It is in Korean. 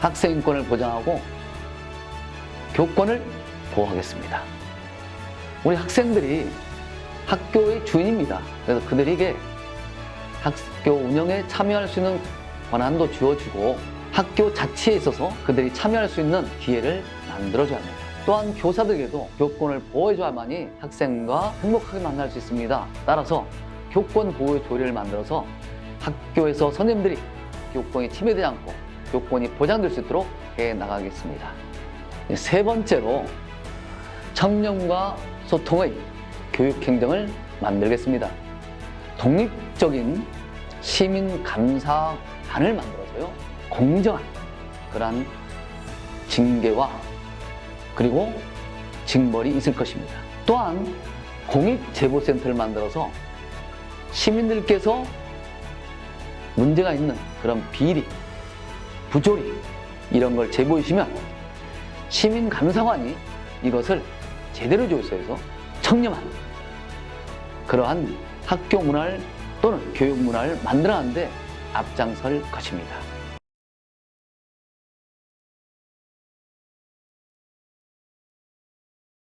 학생 인권을 보장하고 교권을 보호하겠습니다. 우리 학생들이 학교의 주인입니다. 그래서 그들에게 학교 운영에 참여할 수 있는 권한도 주어주고 학교 자치에 있어서 그들이 참여할 수 있는 기회를 만들어줘야 합니다. 또한 교사들에게도 교권을 보호해줘야만이 학생과 행복하게 만날 수 있습니다. 따라서 교권 보호 조례를 만들어서 학교에서 선생님들이 교권이 침해되지 않고 교권이 보장될 수 있도록 해 나가겠습니다. 세 번째로 청렴과 소통의 교육 행정을 만들겠습니다. 독립적인 시민 감사관을 만들어서요 공정한 그러한 징계와 그리고 징벌이 있을 것입니다. 또한 공익 제보센터를 만들어서 시민들께서 문제가 있는 그런 비리, 부조리 이런 걸 제보해주시면 시민 감사관이 이것을 제대로 조사해서 청렴한 그러한 학교 문화를 또는 교육 문화를 만들어가는데 앞장설 것입니다.